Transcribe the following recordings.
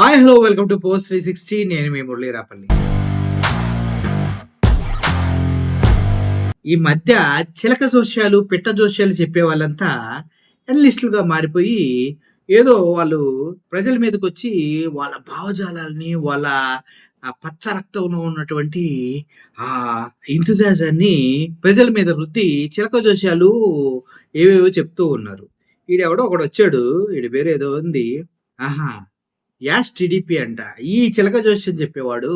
Hi hello welcome to post three sixty నేను మీ మురళీరాపల్లి. ఈ మధ్య చిలక జోష్యాలు పిట్ట జోష్యాలు చెప్పే వాళ్ళంతా అనలిస్టులుగా మారిపోయి ఏదో వాళ్ళు ప్రజల మీదకి వచ్చి వాళ్ళ భావజాలాల్ని వాళ్ళ పచ్చ రక్తంలో ఉన్నటువంటి ఆ ఇంతుజాజాన్ని ప్రజల మీద రుద్ది చిలక జోష్యాలు ఏవేవో చెప్తూ ఉన్నారు. ఈడెవడో ఒకడు వచ్చాడు ఈడ పేరు ఏదో ఉంది. ఆహా. యాష్ టీడీపీ అంట. ఈ చిలక జోష్యం చెప్పేవాడు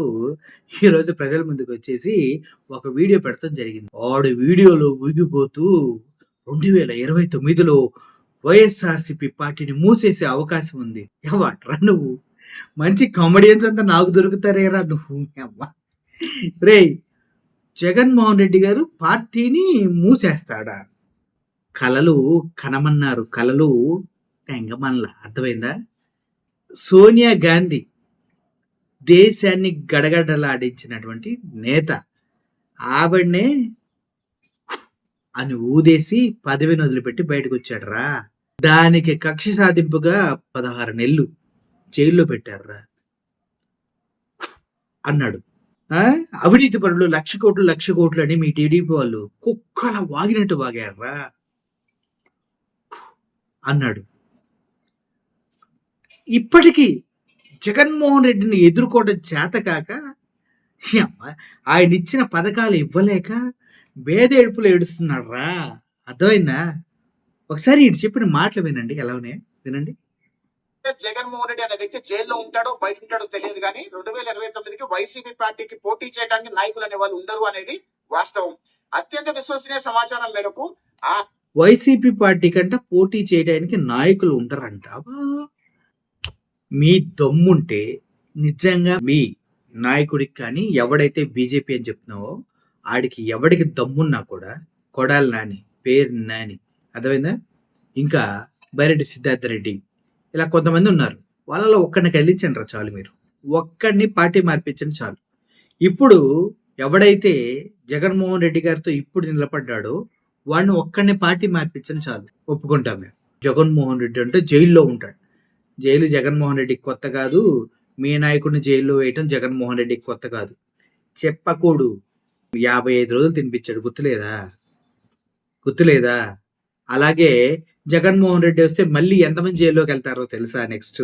ఈ రోజు ప్రజల ముందుకు వచ్చేసి ఒక వీడియో పెడతాం జరిగింది. వాడు వీడియోలో ఊగిపోతూ రెండు వేల ఇరవై తొమ్మిదిలో వైఎస్ఆర్సిపి పార్టీని మూసేసే అవకాశం ఉంది. ఎవట్రా నువ్వు. మంచి కామెడియన్స్ అంతా నాకు దొరుకుతారేరా నువ్వు అమ్మా రే జగన్మోహన్ రెడ్డి గారు పార్టీని మూసేస్తాడా? కలలు కనమన్నారు. కలలు తెంగమన్ల అర్థమైందా? సోనియా గాంధీ దేశాన్ని గడగడలాడించినటువంటి నేత ఆవిడనే అని ఊదేసి పదవిని వదిలిపెట్టి బయటకు వచ్చాడరా దానికి కక్ష సాధింపుగా పదహారు నెలలు జైల్లో పెట్టారురా అన్నాడు. అవినీతి పనులు లక్ష కోట్లు లక్ష కోట్లు అని మీ టీడీపీ వాళ్ళు కుక్కల వాగినట్టు వాగారా అన్నాడు. ఇప్పటికీ జగన్మోహన్ రెడ్డిని ఎదుర్కోవడం చేత కాక యమ్మ, ఆయన ఇచ్చిన పథకాలు ఇవ్వలేక బేదేడుపులు ఏడుస్తున్నాడు రా అర్థమైందా? ఒకసారి ఇటు చెప్పిన మాటలు వినండి ఎలా ఉన్నాయి వినండి జగన్మోహన్ రెడ్డి అనే వ్యక్తి జైల్లో ఉంటాడో బయట ఉంటాడో తెలియదు కానీ రెండు వేల ఇరవై తొమ్మిదికి వైసీపీ పార్టీకి పోటీ చేయడానికి నాయకులు అనే వాళ్ళు ఉండరు అనేది వాస్తవం. అత్యంత విశ్వసనీయ సమాచారం మేరకు ఆ వైసీపీ పార్టీ కంటే పోటీ చేయడానికి నాయకులు అబ్బా. మీ దమ్ముంటే నిజంగా మీ నాయకుడికి కానీ ఎవడైతే బీజేపీ అని చెప్తున్నావో ఆడికి ఎవడికి దమ్మున్నా కూడా కొడాలి నాని పేరు నాని. అర్థమైందా? ఇంకా బైరెడ్డి సిద్ధార్థ రెడ్డి. ఇలా కొంతమంది ఉన్నారు. వాళ్ళలో ఒక్కడిని కదిలించండి రా చాలు మీరు. ఒక్కడిని పార్టీ మార్పించండి చాలు. ఇప్పుడు ఎవడైతే జగన్మోహన్ రెడ్డి గారితో ఇప్పుడు నిలబడ్డాడో వాడిని ఒక్కడిని పార్టీ మార్పించండి చాలు. ఒప్పుకుంటాం మేము. జగన్మోహన్ రెడ్డి అంటే జైల్లో ఉంటాడు. జైలు జగన్మోహన్ రెడ్డికి కొత్త కాదు మీ నాయకుడిని జైల్లో వేయటం జగన్మోహన్ రెడ్డికి కొత్త కాదు. చెప్పకూడు యాభై ఐదు రోజులు తినిపించాడు. గుర్తులేదా? గుర్తులేదా? అలాగే జగన్మోహన్ రెడ్డి వస్తే మళ్ళీ ఎంతమంది జైల్లోకి వెళ్తారో తెలుసా నెక్స్ట్?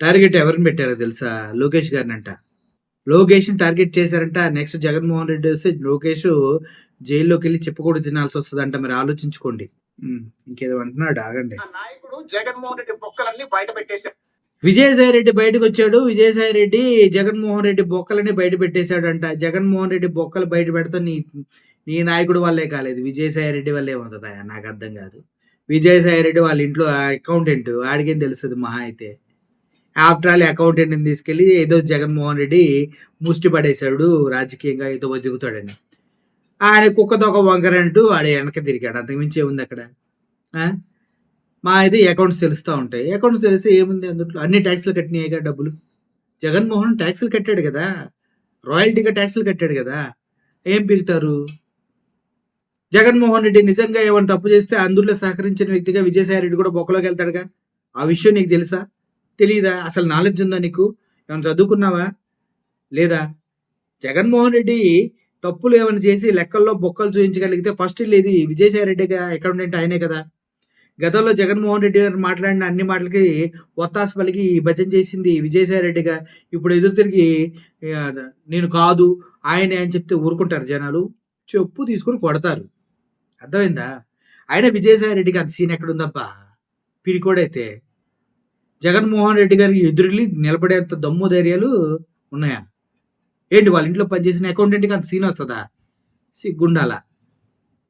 టార్గెట్ ఎవరిని పెట్టారో తెలుసా? లోకేష్ గారిని అంట లోకేష్ టార్గెట్ చేశారంట. నెక్స్ట్ జగన్మోహన్ రెడ్డి వస్తే లోకేష్ జైల్లోకి వెళ్ళి చెప్పకూడదు తినాల్సి వస్తుందంట. మరి ఆలోచించుకోండి. ఇంకేదో అంటున్నాడు ఆగండి. నాయకుడు జగన్మోహన్ రెడ్డి బొక్కలన్నీ బయట పెట్టేశారు విజయసాయి రెడ్డి బయటకు వచ్చాడు విజయసాయి రెడ్డి జగన్మోహన్ రెడ్డి బొక్కలని బయట పెట్టేశాడంట. జగన్మోహన్ రెడ్డి బొక్కలు బయట పెడతా నీ నీ నాయకుడు వల్లే కాలేదు. విజయసాయి రెడ్డి వల్లే ఏమవుతుందా నాకు అర్థం కాదు. విజయసాయి రెడ్డి వాళ్ళ ఇంట్లో అకౌంటెంట్ ఆడికేం తెలుస్తుంది మహా అయితే? ఆఫ్టర్ ఆల్ అకౌంటెంట్ని తీసుకెళ్ళి ఏదో జగన్మోహన్ రెడ్డి ముష్టి పడేశాడు రాజకీయంగా ఏదో బతుకుతాడని. ఆడ కుక్కతో ఒక వంకరంటూ ఆడ వెనక తిరిగాడు. అంతకుమించి ఏముంది అక్కడ? మా అయితే అకౌంట్స్ తెలుస్తూ ఉంటాయి. అకౌంట్స్ తెలిస్తే ఏముంది అందులో అన్ని ట్యాక్స్లు కదా డబ్బులు. జగన్మోహన్ ట్యాక్స్లు కట్టాడు కదా? రాయల్టీగా ట్యాక్స్లు కట్టాడు కదా? ఏం పీకుతారు జగన్మోహన్ రెడ్డి నిజంగా ఏమైనా తప్పు చేస్తే అందులో సహకరించిన వ్యక్తిగా విజయసాయి రెడ్డి కూడా బొక్కలోకి వెళ్తాడుగా? ఆ విషయం నీకు తెలుసా? తెలియదా అసలు నాలెడ్జ్ ఉందా నీకు? ఏమైనా చదువుకున్నావా? లేదా? జగన్మోహన్ రెడ్డి తప్పులు ఏమైనా చేసి లెక్కల్లో బొక్కలు చూపించగలిగితే ఫస్ట్ ఇది విజయసాయి రెడ్డిగా అకౌంటెంట్ ఆయనే కదా. గతంలో జగన్మోహన్ రెడ్డి గారు మాట్లాడిన అన్ని మాటలకి ఒత్తాస పలికి భజన చేసింది విజయసాయి రెడ్డిగా ఇప్పుడు ఎదురు తిరిగి నేను కాదు ఆయనే అని చెప్తే ఊరుకుంటారు జనాలు. చెప్పు తీసుకొని కొడతారు. అర్థమైందా? ఆయన విజయసాయి రెడ్డికి అంత సీన్ ఎక్కడుందబ్బా పిరికోడైతే. జగన్మోహన్ రెడ్డి గారికి ఎదురులి నిలబడేంత దమ్ము ధైర్యాలు ఉన్నాయా? ఏంటి వాళ్ళ ఇంట్లో పనిచేసిన అకౌంటెంట్కి అంత సీన్ వస్తుందా? సిగ్గుండాలా?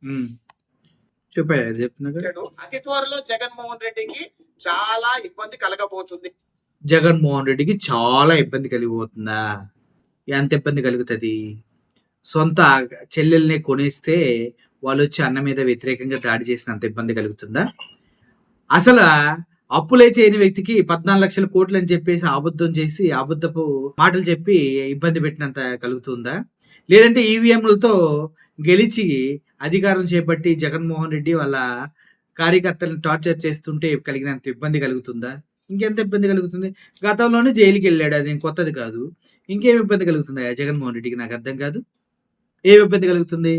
ఉమ్. చెప్పా చెప్తున్నా అతి త్వరలో జగన్మోహన్ రెడ్డికి చాలా ఇబ్బంది కలగబోతుంది. జగన్మోహన్ రెడ్డికి చాలా ఇబ్బంది కలిగిపోతుందా? ఎంత ఇబ్బంది కలుగుతుంది? సొంత చెల్లెల్ని కొనేస్తే వాళ్ళు వచ్చి అన్న మీద వ్యతిరేకంగా దాడి చేసినంత ఇబ్బంది కలుగుతుందా? అసలు అప్పులే చేయని వ్యక్తికి పద్నాలుగు లక్షల కోట్లు అని చెప్పేసి అబద్ధం చేసి అబద్ధపు మాటలు చెప్పి ఇబ్బంది పెట్టినంత కలుగుతుందా? లేదంటే ఈవీఎంలతో గెలిచి అధికారం చేపట్టి జగన్మోహన్ రెడ్డి వాళ్ళ కార్యకర్తలను టార్చర్ చేస్తుంటే కలిగినంత ఇబ్బంది కలుగుతుందా? ఇంకెంత ఇబ్బంది కలుగుతుంది? గతంలోనే జైలుకి వెళ్ళాడు. అది కొత్తది కాదు. ఇంకేం ఇబ్బంది కలుగుతుంది ఆ జగన్మోహన్ రెడ్డికి నాకు అర్థం కాదు. ఏం ఇబ్బంది కలుగుతుంది?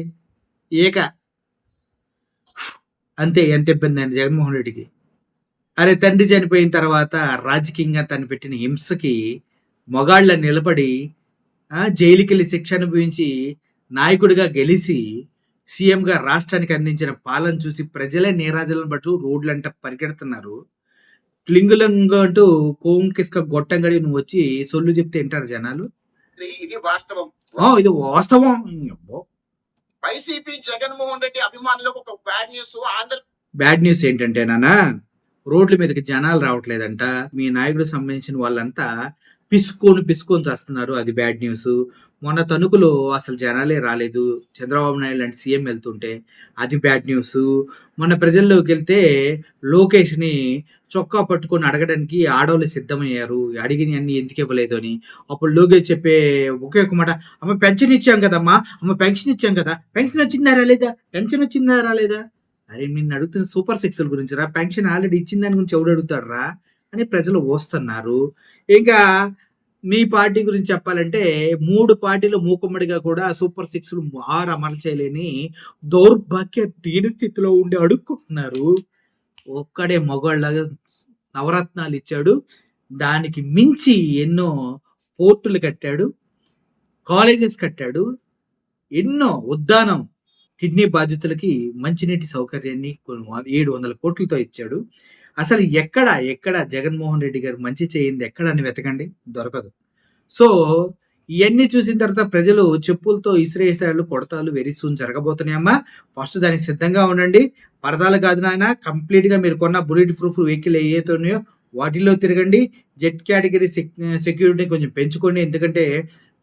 ఏక. అంతే ఎంత ఇబ్బంది అండి జగన్మోహన్ రెడ్డికి? అరే తండ్రి చనిపోయిన తర్వాత రాజకీయంగా తను పెట్టిన హింసకి మొగాళ్ళ నిలబడి ఆ, జైలుకి వెళ్ళి శిక్ష అనుభవించి నాయకుడిగా గెలిచి సీఎంగా రాష్ట్రానికి అందించిన పాలన చూసి ప్రజలే నీరాజులను బట్టు రోడ్లంట పరిగెడుతున్నారు. లింగులంగు అంటూ కోంకిస్క గొట్టంగడి నువ్వు వచ్చి సొల్లు చెప్తే వింటారు జనాలు. ఇది- వాస్తవం. ఇది వాస్తవం. వైసీపీ జగన్మోహన్ రెడ్డి అభిమానులకు ఒక bad news. Andhra bad news ఏంటంటే నానా రోడ్ల మీదకి జనాలు రావట్లేదంట. మీ నాయకుడు సంబంధించిన వాళ్ళంతా పిసుకొని పిసుకొని చేస్తున్నారు. అది బ్యాడ్ న్యూస్. మొన్న తణుకులో అసలు జనాలే రాలేదు. చంద్రబాబు నాయుడు లాంటి సీఎం వెళ్తుంటే అది బ్యాడ్ న్యూస్. మొన్న ప్రజల్లోకి వెళ్తే లోకేష్ని చొక్కా పట్టుకొని అడగడానికి ఆడవాళ్ళు సిద్ధమయ్యారు. అడిగిన అన్ని ఎందుకు ఇవ్వలేదు అని. అప్పుడు లోకేష్ చెప్పే ఒకే ఒక మాట అమ్మ పెన్షన్ ఇచ్చాం కదమ్మా. అమ్మ పెన్షన్ ఇచ్చాం కదా. పెన్షన్ వచ్చిందా రాలేదా? పెన్షన్ వచ్చిందా రాలేదా? అరే నిన్ను అడుగుతున్న సూపర్ సిక్స్ గురించి రా పెన్షన్ ఆల్రెడీ ఇచ్చిన దాని గురించి ఎవడు అడుగుతాడు రా అని ప్రజలు వస్తున్నారు ఇంకా మీ పార్టీ గురించి చెప్పాలంటే మూడు పార్టీలు మూకుమ్మడిగా కూడా సూపర్ సిక్స్ ఆరు అమలు చేయలేని దౌర్భాగ్య దీని స్థితిలో ఉండి అడుక్కుంటున్నారు. ఒక్కడే మగవాళ్ళగా నవరత్నాలు ఇచ్చాడు. దానికి మించి ఎన్నో పోర్టులు కట్టాడు. కాలేజెస్ కట్టాడు. ఎన్నో ఉద్దానం కిడ్నీ బాధితులకి మంచినీటి సౌకర్యాన్ని కొన్ని ఏడు వందల కోట్లతో ఇచ్చాడు. అసలు ఎక్కడ ఎక్కడ జగన్మోహన్ రెడ్డి గారు మంచి చేయింది ఎక్కడ అని వెతకండి? దొరకదు. సో ఇవన్నీ చూసిన తర్వాత ప్రజలు చెప్పులతో ఇసిరేసాలు కొడతాలు వెరీ సూన్ జరగబోతున్నాయమ్మా ఫస్ట్ దానికి సిద్ధంగా ఉండండి. పరదాలు కాదు నాయన కంప్లీట్గా మీరు కొన్న బుల్లెట్ ప్రూఫ్ వెహికల్ ఏవైతున్నాయో వాటిల్లో తిరగండి. జెట్ కేటగిరీ సెక్యూరిటీ కొంచెం పెంచుకోండి. ఎందుకంటే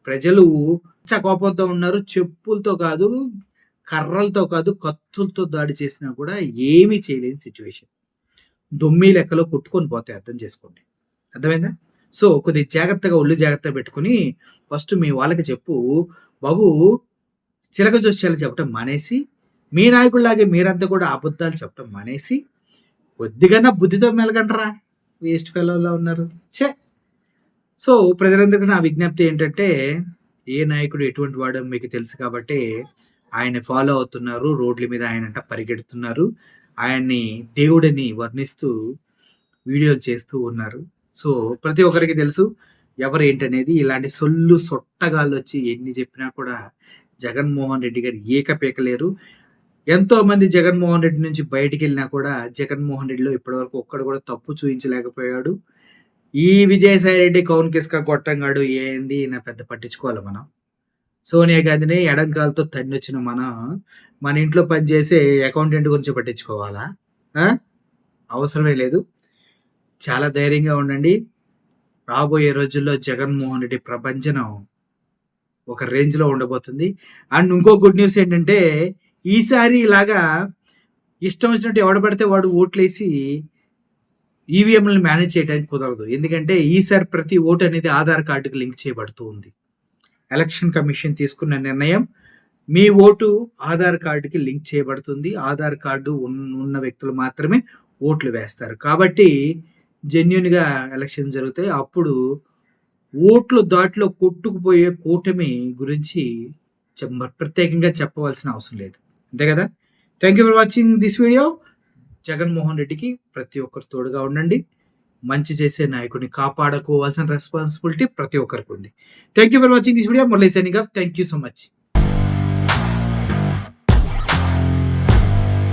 ప్రజలు చ కోపంతో ఉన్నారు. చెప్పులతో కాదు కర్రలతో కాదు కత్తులతో దాడి చేసినా కూడా ఏమీ చేయలేని సిచ్యువేషన్ దొమ్మి లెక్కలో కొట్టుకొని పోతాయి అర్థం చేసుకోండి. అర్థమైందా? సో కొద్దిగా జాగ్రత్తగా ఒళ్ళు జాగ్రత్త పెట్టుకుని ఫస్ట్ మీ వాళ్ళకి చెప్పు బాబు చిలక జోస్యాలు చెప్పడం మానేసి మీ నాయకుడిలాగే మీరంతా కూడా అబద్ధాలు చెప్పడం మానేసి కొద్దిగా బుద్ధితో మెలగంటరా వేస్ట్ ఫెలోలా ఉన్నారు. ఛే! సో ప్రజలందరికీ నా విజ్ఞప్తి ఏంటంటే ఏ నాయకుడు ఎటువంటి వాడో మీకు తెలుసు కాబట్టి ఆయన ఫాలో అవుతున్నారు. రోడ్ల మీద ఆయన అంట పరిగెడుతున్నారు. ఆయన్ని దేవుడిని వర్ణిస్తూ వీడియోలు చేస్తూ ఉన్నారు. సో ప్రతి ఒక్కరికి తెలుసు ఎవరు ఏంటనేది ఇలాంటి సొల్లు సొట్టగాళ్ళు వచ్చి ఎన్ని చెప్పినా కూడా జగన్మోహన్ రెడ్డి గారు ఏకపేకలేరు. ఎంతో మంది జగన్మోహన్ రెడ్డి నుంచి బయటికి వెళ్ళినా కూడా జగన్మోహన్ రెడ్డిలో ఇప్పటివరకు ఒక్కడు కూడా తప్పు చూపించలేకపోయాడు ఈ విజయసాయి రెడ్డి కౌన్ కిస్క కొట్టంగాడు ఏంది? నా పెద్ద పట్టించుకోవాలి మనం. సోనియా గాంధీని ఎడంకాలతో తన్నొచ్చిన మనం మన ఇంట్లో పనిచేసే అకౌంటెంట్ గురించి పట్టించుకోవాలా? అవసరమే లేదు. చాలా ధైర్యంగా ఉండండి. రాబోయే రోజుల్లో జగన్మోహన్ రెడ్డి ప్రపంచం ఒక రేంజ్లో ఉండబోతుంది. అండ్ ఇంకో గుడ్ న్యూస్ ఏంటంటే ఈసారి ఇలాగా ఇష్టం వచ్చినట్టు ఎవడ పడితే వాడు ఓట్లేసి ఈవీఎంలను మేనేజ్ చేయడానికి కుదరదు. ఎందుకంటే ఈసారి ప్రతి ఓటు అనేది ఆధార్ కార్డుకి లింక్ చేయబడుతూ ఉంది. ఎలక్షన్ కమిషన్ తీసుకున్న నిర్ణయం మీ ఓటు ఆధార్ కార్డుకి లింక్ చేయబడుతుంది. ఆధార్ కార్డు ఉన్న- వ్యక్తులు మాత్రమే ఓట్లు వేస్తారు. కాబట్టి జెన్యున్గా ఎలక్షన్ జరుగుతాయి. అప్పుడు ఓట్లు దాటిలో కొట్టుకుపోయే కూటమి గురించి ప్రత్యేకంగా చెప్పవలసిన అవసరం లేదు. అంతే కదా? Thank you for watching this video Jaganmohan రెడ్డికి ప్రతి ఒక్కరు తోడుగా ఉండండి. మంచి చేసే నాయకుడిని కాపాడుకోవాల్సిన రెస్పాన్సిబిలిటీ ప్రతి ఒక్కరికి ఉంది. Thank you for watching this video Murali signing off thank you so much